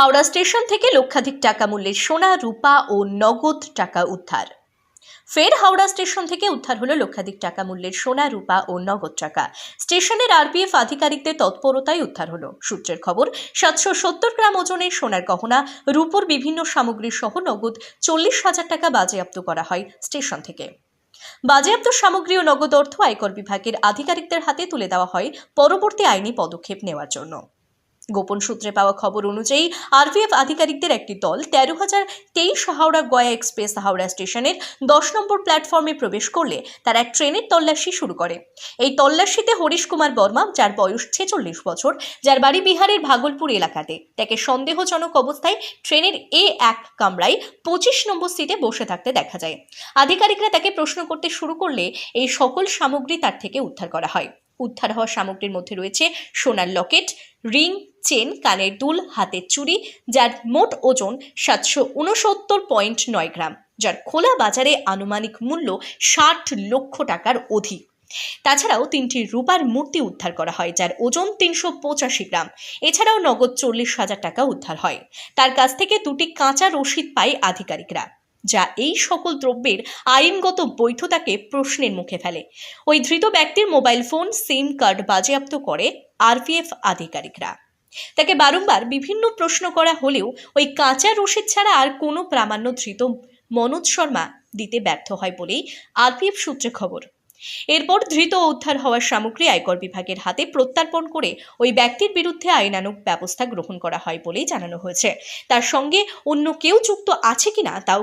Howrah station থেকে লক্ষাধিক টাকা মূল্যের সোনা, রূপা ও নগদ টাকা উদ্ধার। ফের হাওড়া স্টেশন থেকে উদ্ধার হলো লক্ষাধিক টাকা মূল্যের সোনা, রূপা ও নগদ টাকা। স্টেশনের আরপিএফ আধিকারিকদের তৎপরতায় উদ্ধার হলো। সূত্রের খবর, সাতশো সত্তর গ্রাম ওজনের সোনার গহনা, রূপোর বিভিন্ন সামগ্রী সহ নগদ চল্লিশ হাজার টাকা বাজেয়াপ্ত করা হয় স্টেশন থেকে। বাজেয়াপ্ত সামগ্রী ও নগদ অর্থ আয়কর বিভাগের আধিকারিকদের হাতে তুলে দেওয়া হয় পরবর্তী আইনি পদক্ষেপ নেওয়ার জন্য। গোপন সূত্রে পাওয়া খবর অনুযায়ী আরপিএফ আধিকারিকদের একটি দল তেরো হাজার তেইশ হাওড়া গয়া এক্সপ্রেস হাওড়া স্টেশনের দশ নম্বর প্ল্যাটফর্মে প্রবেশ করলে তারা এক ট্রেনের তল্লাশি শুরু করে। এই তল্লাশিতে হরিশ কুমার বর্মা, যার বয়স ছেচল্লিশ বছর, যার বাড়ি বিহারের ভাগলপুর এলাকাতে। তাকে সন্দেহজনক অবস্থায় ট্রেনের এ এক কামরায় পঁচিশ নম্বর সিটে বসে থাকতে দেখা যায়। আধিকারিকরা তাকে প্রশ্ন করতে শুরু করলে এই সকল সামগ্রী তার থেকে উদ্ধার করা হয়। উদ্ধার হওয়া সামগ্রীর মধ্যে রয়েছে সোনার লকেট, রিং, চেন, কানের দুল, হাতের চুড়ি, যার মোট ওজন সাতশো উনসত্তর পয়েন্ট নয় গ্রাম, যার খোলা বাজারে আনুমানিক মূল্য ষাট লক্ষ টাকার অধিক। তাছাড়াও তিনটি রূপার মূর্তি উদ্ধার করা হয়, যার ওজন তিনশো পঁচাশি গ্রাম। এছাড়াও নগদ চল্লিশ হাজার টাকা উদ্ধার হয়। তার কাছ থেকে দুটি কাঁচা রসিদ পায় আধিকারিকরা। যা এই সকল দ্রব্যের আইনগত বৈধতাকে প্রশ্নের মুখে ফেলে। ওই ধৃত ব্যক্তির মোবাইল ফোন, সিম কার্ড বাজেয়াপ্ত করে আরপিএফ আধিকারিকরা। তাকে বারংবার বিভিন্ন প্রশ্ন করা হলেও ওই কাঁচা রসিদ ছাড়া আর কোনো প্রামাণ্য ধৃত মনোজ শর্মা দিতে ব্যর্থ হয় বলেই আরপিএফ সূত্রে খবর। এরপর ধৃত উদ্ধার হওয়ার সামগ্রী আয়কর বিভাগের হাতে প্রত্যর্পণ করে ওই ব্যক্তির বিরুদ্ধে আইনানুগ ব্যবস্থা গ্রহণ করা হয় বলেই জানানো হয়েছে। তার সঙ্গে অন্য কেউ যুক্ত আছে কিনা তাও